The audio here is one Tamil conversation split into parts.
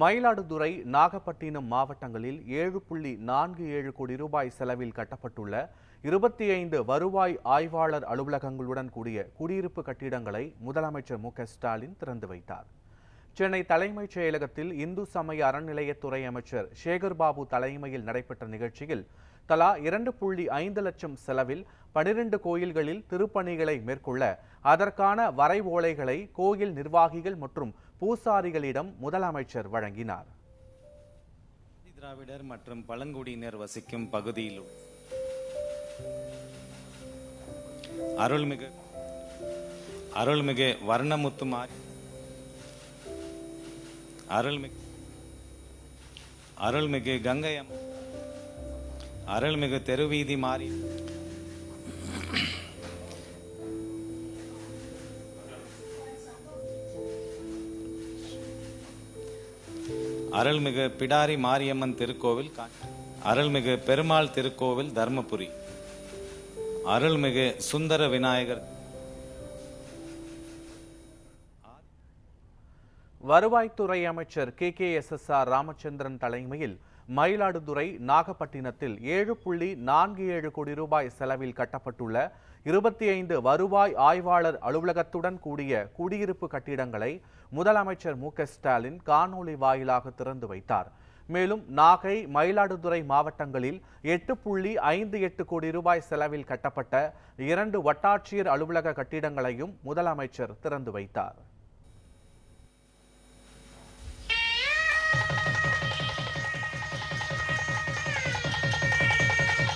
மயிலாடுதுறை நாகப்பட்டினம் மாவட்டங்களில் ஏழு புள்ளி நான்கு ஏழு கோடி ரூபாய் செலவில் கட்டப்பட்டுள்ள இருபத்தி ஐந்து வருவாய் ஆய்வாளர் அலுவலகங்களுடன் கூடிய குடியிருப்பு கட்டிடங்களை முதலமைச்சர் மு ஸ்டாலின் திறந்து வைத்தார். சென்னை தலைமைச் செயலகத்தில் இந்து சமய அறநிலையத்துறை அமைச்சர் சேகர்பாபு தலைமையில் நடைபெற்ற நிகழ்ச்சியில் தலா இரண்டு புள்ளி ஐந்து லட்சம் செலவில் பனிரெண்டு கோயில்களில் திருப்பணிகளை மேற்கொள்ள அதற்கான வரைவோலைகளை கோயில் நிர்வாகிகள் மற்றும் பூசாரிகளிடம் முதலமைச்சர் வழங்கினார். திராவிடர் மற்றும் பழங்குடியினர் வசிக்கும் பகுதியிலும் அருள்மிகு அருள்மிகு வர்ணமுத்துமாரி அருள்மிகு அருள்மிகு கங்கை அருள்மிகு தெருவீதி மாறி அருள்மிகு பிடாரி மாரியம்மன் திருக்கோவில் அருள்மிகு பெருமாள் திருக்கோவில் தர்மபுரி. அருள்மிகு சுந்தர விநாயகர். வருவாய்த்துறை அமைச்சர் K K S S R Ramachandran தலைமையில் மயிலாடுதுறை நாகப்பட்டினத்தில் ஏழு புள்ளி நான்கு ஏழு கோடி ரூபாய் செலவில் கட்டப்பட்டுள்ள இருபத்தி ஐந்து வருவாய் ஆய்வாளர் அலுவலகத்துடன் கூடிய குடியிருப்பு கட்டிடங்களை முதலமைச்சர் மு ஸ்டாலின் காணொலி வாயிலாக திறந்து வைத்தார். மேலும் நாகை மயிலாடுதுறை மாவட்டங்களில் எட்டு புள்ளி ஐந்து எட்டு கோடி ரூபாய் செலவில் கட்டப்பட்ட இரண்டு வட்டாட்சியர் அலுவலக கட்டிடங்களையும் முதலமைச்சர் திறந்து வைத்தார்.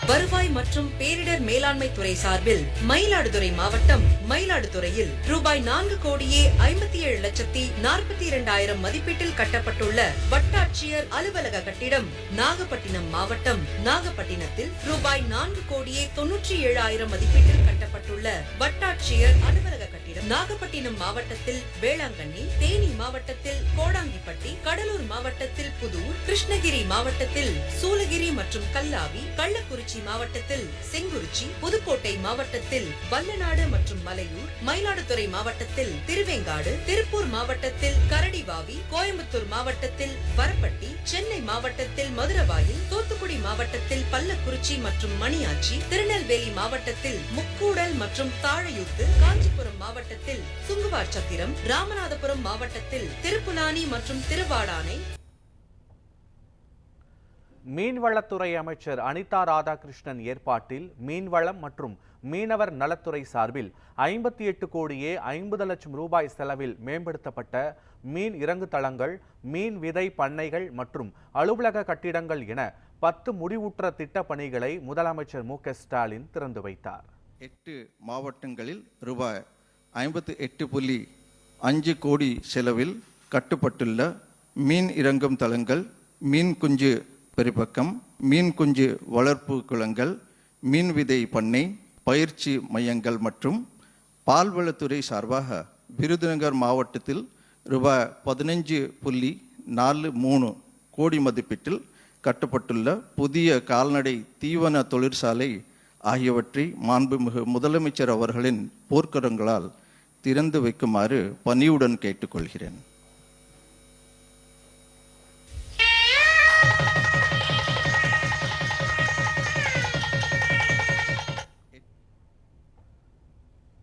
வருவாய் மற்றும் பேரிடர் மேலாண்மை துறை சார்பில் மயிலாடுதுறை மாவட்டம் மயிலாடுதுறையில் ரூபாய் நான்கு கோடியே ஐம்பத்தி ஏழு லட்சத்தி நாற்பத்தி இரண்டாயிரம் மதிப்பீட்டில் கட்டப்பட்டுள்ள வட்டாட்சியர் அலுவலக கட்டிடம் நாகப்பட்டினம் மாவட்டம் நாகப்பட்டினத்தில் ரூபாய் நான்கு கோடியே தொன்னூற்றி ஏழாயிரம் மதிப்பீட்டில் கட்டப்பட்டுள்ள வட்டாட்சியர் அலுவலக நாகப்பட்டினம் மாவட்டத்தில் வேளாங்கண்ணி தேனி மாவட்டத்தில் கோடாங்கிப்பட்டி கடலூர் மாவட்டத்தில் புதூர் கிருஷ்ணகிரி மாவட்டத்தில் சூலகிரி மற்றும் கல்லாவி கள்ளக்குறிச்சி மாவட்டத்தில் செங்குறிச்சி புதுக்கோட்டை மாவட்டத்தில் வல்லநாடு மற்றும் மலையூர் மயிலாடுதுறை மாவட்டத்தில் திருவேங்காடு திருப்பூர் மாவட்டத்தில் கரடிவாவி கோயம்புத்தூர் மாவட்டத்தில் வரப்பட்டி சென்னை மாவட்டத்தில் மதுரவாயில் தூத்துக்குடி மாவட்டத்தில் பள்ளக்குறிச்சி மற்றும் மணியாச்சி திருநெல்வேலி மாவட்டத்தில் முக்கூடல் மற்றும் தாழையூத்து காஞ்சிபுரம் மாவட்டத்தில் சுங்குவார் சத்திரம் ராமநாதபுரம் மாவட்டத்தில் திருப்புலானி மற்றும் திருவாடானை. மீன்வளத்துறை அமைச்சர் அனிதா ராதாகிருஷ்ணன் ஏற்பாட்டில் மீன்வளம் மற்றும் மீனவர் நலத்துறை சார்பில் ஐம்பத்தி எட்டு கோடியே ஐம்பது லட்சம் ரூபாய் செலவில் மேம்படுத்தப்பட்ட மீன் இறங்கு தளங்கள் மீன் விதை பண்ணைகள் மற்றும் அலுவலக கட்டிடங்கள் என பத்து முடிவுற்ற திட்ட பணிகளை முதலமைச்சர் மு ஸ்டாலின் திறந்து வைத்தார். எட்டு மாவட்டங்களில் ரூபாய் ஐம்பத்து எட்டு புள்ளி அஞ்சு கோடி செலவில் கட்டுப்பட்டுள்ள மீன் இறங்கும் தளங்கள் மீன் குஞ்சு பெருப்பக்கம் மீன் குஞ்சு வளர்ப்பு குளங்கள் மீன் விதை பண்ணை பயிற்சி மையங்கள் மற்றும் பால்வளத்துறை சார்பாக விருதுநகர் மாவட்டத்தில் ரூபாய் பதினஞ்சு புள்ளி நாலு மூணு கோடி மதிப்பீட்டில் கட்டப்பட்டுள்ள புதிய கால்நடை தீவன தொழிற்சாலை ஆகியவற்றை மாண்புமிகு முதலமைச்சர் அவர்களின் போர்க்கரங்களால் திறந்து வைக்குமாறு பணியுடன் கேட்டுக்கொள்கிறேன்.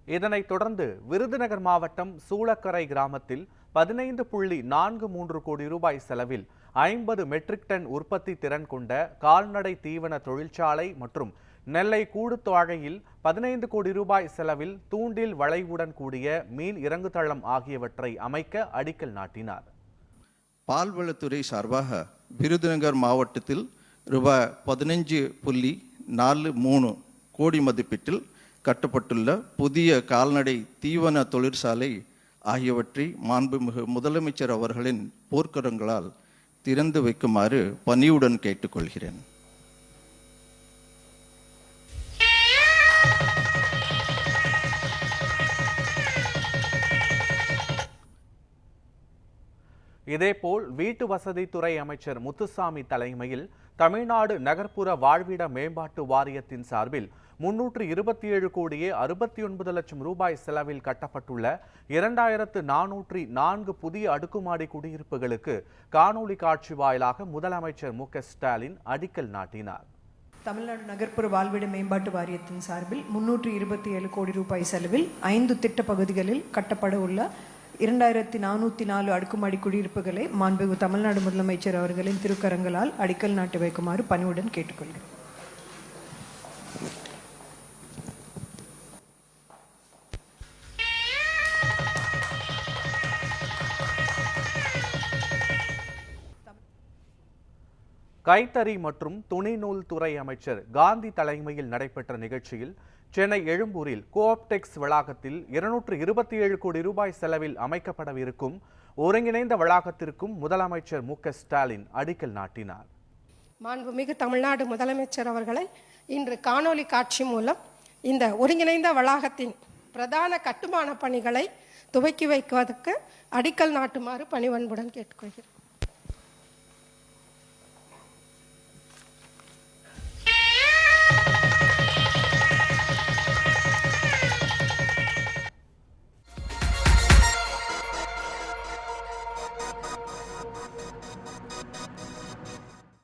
இதனைத் தொடர்ந்து விருதுநகர் மாவட்டம் சூளக்கரை கிராமத்தில் பதினைந்து புள்ளி நான்கு மூன்று கோடி ரூபாய் செலவில் ஐம்பது மெட்ரிக் டன் உற்பத்தி திறன் கொண்ட கால்நடை தீவன தொழிற்சாலை மற்றும் நெல்லை கூடுத்தாழையில் பதினைந்து கோடி ரூபாய் செலவில் தூண்டில் வளைவுடன் கூடிய மீன் இறங்குதளம் ஆகியவற்றை அமைக்க அடிக்கல் நாட்டினார். பால்வளத்துறை சார்பாக விருதுநகர் மாவட்டத்தில் ரூபாய் பதினஞ்சு புள்ளி நாலு மூணு கோடி மதிப்பீட்டில் கட்டப்பட்டுள்ள புதிய கால்நடை தீவன தொழிற்சாலை ஆகியவற்றை மாண்புமிகு முதலமைச்சர் அவர்களின் போர்க்கரங்களால் திறந்து வைக்குமாறு பணியுடன் கேட்டுக்கொள்கிறேன். இதேபோல் வீட்டு வசதித்துறை அமைச்சர் முத்துசாமி தலைமையில் தமிழ்நாடு நகர்ப்புற வாழ்விட மேம்பாட்டு வாரியத்தின் சார்பில் முன்னூற்று இருபத்தி ஏழு கோடியே அறுபத்தி ஒன்பது லட்சம் ரூபாய் செலவில் கட்டப்பட்டுள்ள இரண்டாயிரத்து நானூற்றி நான்கு புதிய அடுக்குமாடி குடியிருப்புகளுக்கு காணொலி காட்சி வாயிலாக முதலமைச்சர் மு ஸ்டாலின் அடிக்கல் நாட்டினார். தமிழ்நாடு நகர்ப்புற வாழ்விட மேம்பாட்டு வாரியத்தின் சார்பில் முன்னூற்று இருபத்தி ஏழு கோடி ரூபாய் செலவில் ஐந்து திட்ட பகுதிகளில் கட்டப்பட உள்ள இரண்டாயிரத்தி நானூற்றி நாலு அடுக்குமாடி குடியிருப்புகளை மாண்பு தமிழ்நாடு முதலமைச்சர் அவர்களின் திருக்கரங்களால் அடிக்கல் நாட்டி வைக்குமாறு பணிவுடன் கேட்டுக்கொள்கிறோம். கைத்தறி மற்றும் துணிநூல் துறை அமைச்சர் காந்தி தலைமையில் நடைபெற்ற நிகழ்ச்சியில் சென்னை எழும்பூரில் கோஆப்டெக்ஸ் வளாகத்தில் இருநூற்று இருபத்தி ஏழு கோடி ரூபாய் செலவில் அமைக்கப்படவிருக்கும் ஒருங்கிணைந்த வளாகத்திற்கும் முதலமைச்சர் மு ஸ்டாலின் அடிக்கல் நாட்டினார். மாண்புமிகு தமிழ்நாடு முதலமைச்சர் அவர்களை இன்று காணொளி காட்சி மூலம் இந்த ஒருங்கிணைந்த வளாகத்தின் பிரதான கட்டுமான பணிகளை துவக்கி வைக்குவதற்கு அடிக்கல் நாட்டுமாறு பணிவன்புடன் கேட்டுக்கொள்கிறேன்.